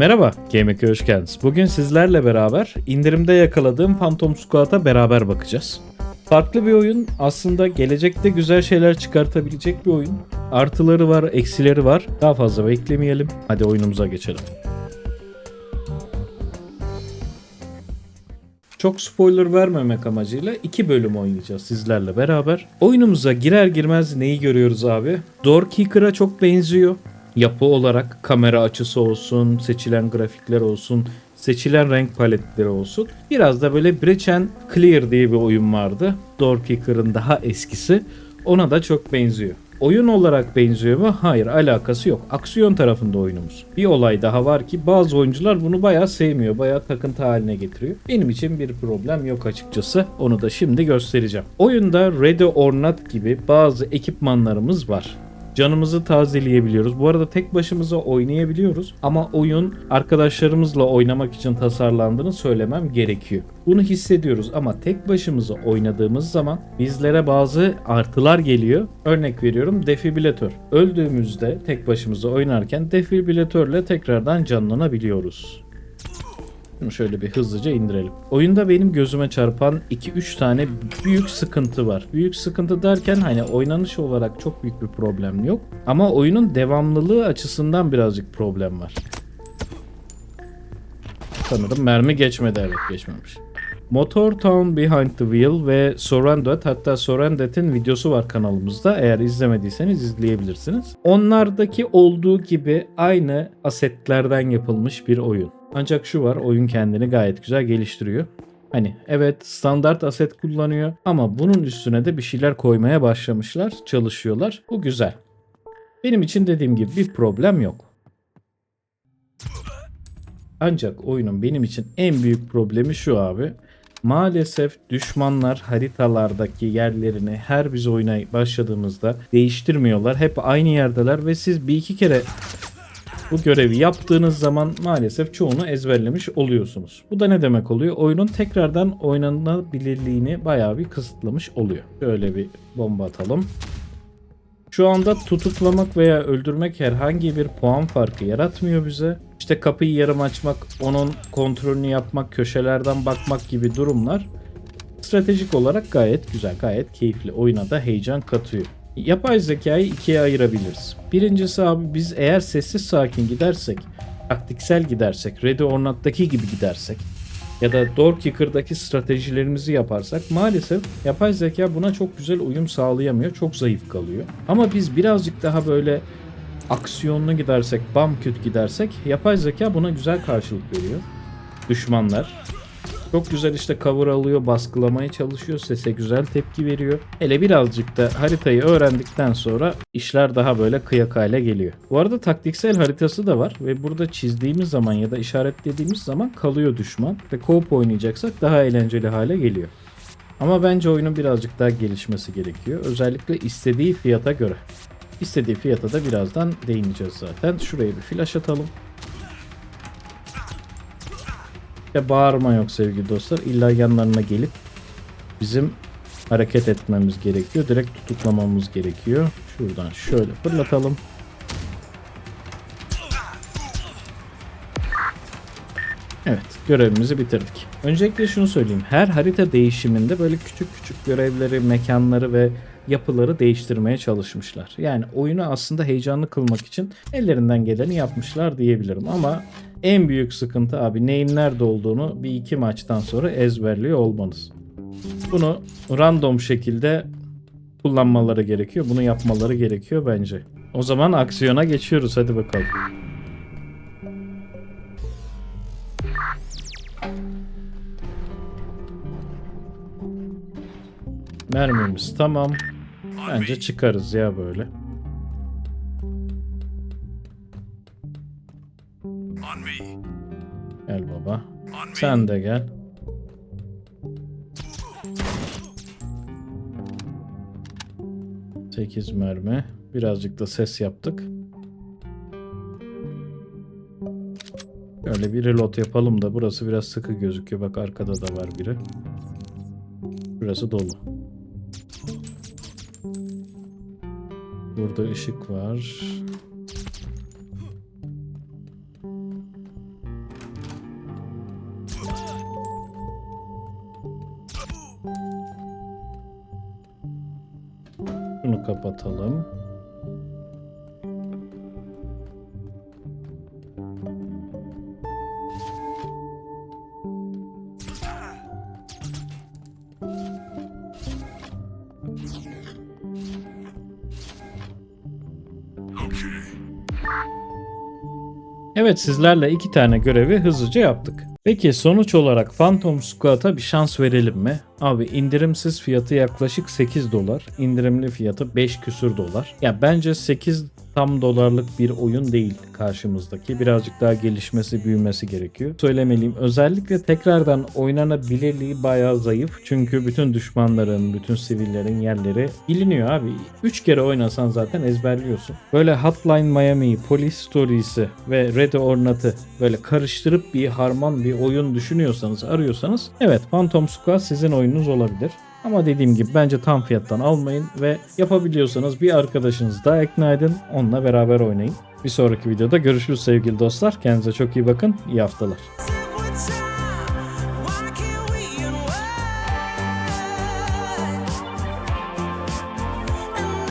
Merhaba, GameK'e hoş geldiniz. Bugün sizlerle beraber indirimde yakaladığım Phantom Squad'a beraber bakacağız. Farklı bir oyun, aslında gelecekte güzel şeyler çıkartabilecek bir oyun. Artıları var, eksileri var. Daha fazla beklemeyelim. Hadi oyunumuza geçelim. Çok spoiler vermemek amacıyla iki bölüm oynayacağız sizlerle beraber. Oyunumuza girer girmez neyi görüyoruz abi? Doorkeeper'a çok benziyor. Yapı olarak kamera açısı olsun, seçilen grafikler olsun, seçilen renk paletleri olsun. Biraz da böyle Breach and Clear diye bir oyun vardı. Doorkeeper'ın daha eskisi. Ona da çok benziyor. Oyun olarak benziyor mu? Hayır alakası yok. Aksiyon tarafında oyunumuz. Bir olay daha var ki bazı oyuncular bunu bayağı sevmiyor. Bayağı takıntı haline getiriyor. Benim için bir problem yok açıkçası. Onu da şimdi göstereceğim. Oyunda Ready or Not gibi bazı ekipmanlarımız var canımızı tazeleyebiliyoruz. Bu arada tek başımıza oynayabiliyoruz ama oyun arkadaşlarımızla oynamak için tasarlandığını söylemem gerekiyor. Bunu hissediyoruz ama tek başımıza oynadığımız zaman bizlere bazı artılar geliyor. Örnek veriyorum defibrilatör. Öldüğümüzde tek başımıza oynarken defibrilatörle tekrardan canlanabiliyoruz. Şunu şöyle bir hızlıca indirelim. Oyunda benim gözüme çarpan 2-3 tane büyük sıkıntı var. Büyük sıkıntı derken hani oynanış olarak çok büyük bir problem yok. Ama oyunun devamlılığı açısından birazcık problem var. Sanırım mermi geçmedi evet geçmemiş. Motor Town Behind the Wheel ve Surrounded hatta Surrounded'in videosu var kanalımızda. Eğer izlemediyseniz izleyebilirsiniz. Onlardaki olduğu gibi aynı asetlerden yapılmış bir oyun. Ancak şu var oyun kendini gayet güzel geliştiriyor. Hani evet standart aset kullanıyor ama bunun üstüne de bir şeyler koymaya başlamışlar, çalışıyorlar. Bu güzel. Benim için dediğim gibi bir problem yok. Ancak oyunun benim için en büyük problemi şu abi. Maalesef düşmanlar haritalardaki yerlerini her biz oyuna başladığımızda değiştirmiyorlar. Hep aynı yerdeler ve siz bir iki kere bu görevi yaptığınız zaman maalesef çoğunu ezberlemiş oluyorsunuz. Bu da ne demek oluyor? Oyunun tekrardan oynanabilirliğini bayağı bir kısıtlamış oluyor. Şöyle bir bomba atalım. Şu anda tutuklamak veya öldürmek herhangi bir puan farkı yaratmıyor bize. İşte kapıyı yarım açmak, onun kontrolünü yapmak, köşelerden bakmak gibi durumlar stratejik olarak gayet güzel, gayet keyifli. Oyuna da heyecan katıyor. Yapay zekayı ikiye ayırabiliriz. Birincisi abi biz eğer sessiz sakin gidersek, taktiksel gidersek, Ready or Not'taki gibi gidersek ya da Doorkicker'daki stratejilerimizi yaparsak maalesef yapay zeka buna çok güzel uyum sağlayamıyor. Çok zayıf kalıyor. Ama biz birazcık daha böyle aksiyonlu gidersek, bam küt gidersek yapay zeka buna güzel karşılık veriyor. Düşmanlar çok güzel işte cover alıyor, baskılamaya çalışıyor, sese güzel tepki veriyor. Hele birazcık da haritayı öğrendikten sonra işler daha böyle kıyak hale geliyor. Bu arada taktiksel haritası da var ve burada çizdiğimiz zaman ya da işaretlediğimiz zaman kalıyor düşman. Ve co oynayacaksak daha eğlenceli hale geliyor. Ama bence oyunun birazcık daha gelişmesi gerekiyor. Özellikle istediği fiyata göre. İstediği fiyata da birazdan değineceğiz zaten. Şuraya bir flash atalım. Ya bağırma yok sevgili dostlar. İlla yanlarına gelip bizim hareket etmemiz gerekiyor. Direkt tutuklamamız gerekiyor. Şuradan şöyle fırlatalım. Evet görevimizi bitirdik. Öncelikle şunu söyleyeyim. Her harita değişiminde böyle küçük küçük görevleri, mekanları ve yapıları değiştirmeye çalışmışlar. Yani oyunu aslında heyecanlı kılmak için ellerinden geleni yapmışlar diyebilirim ama en büyük sıkıntı abi neyin nerede olduğunu bir iki maçtan sonra ezberliyor olmanız. Bunu random şekilde kullanmaları gerekiyor. Bunu yapmaları gerekiyor bence. O zaman aksiyona geçiyoruz hadi bakalım. Mermimiz tamam. Bence çıkarız ya böyle. Gel baba. Sen de gel. Sekiz mermi. Birazcık da ses yaptık. Şöyle bir reload yapalım da burası biraz sıkı gözüküyor. Bak arkada da var biri. Burası dolu. Burada ışık var. Kapatalım. Evet sizlerle iki tane görevi hızlıca yaptık. Peki sonuç olarak Phantom Squad'a bir şans verelim mi? Abi indirimsiz fiyatı yaklaşık 8 dolar. indirimli fiyatı 5 küsür dolar. Ya bence 8 tam dolarlık bir oyun değil karşımızdaki. Birazcık daha gelişmesi, büyümesi gerekiyor. Söylemeliyim. Özellikle tekrardan oynanabilirliği bayağı zayıf. Çünkü bütün düşmanların, bütün sivillerin yerleri biliniyor abi. 3 kere oynasan zaten ezberliyorsun. Böyle Hotline Miami'yi, Police Stories'i ve Red or Not'ı böyle karıştırıp bir harman bir oyun düşünüyorsanız, arıyorsanız evet Phantom Squad sizin oyununuz olabilir. Ama dediğim gibi bence tam fiyattan almayın ve yapabiliyorsanız bir arkadaşınızı daha ikna edin. Onunla beraber oynayın. Bir sonraki videoda görüşürüz sevgili dostlar. Kendinize çok iyi bakın. İyi haftalar.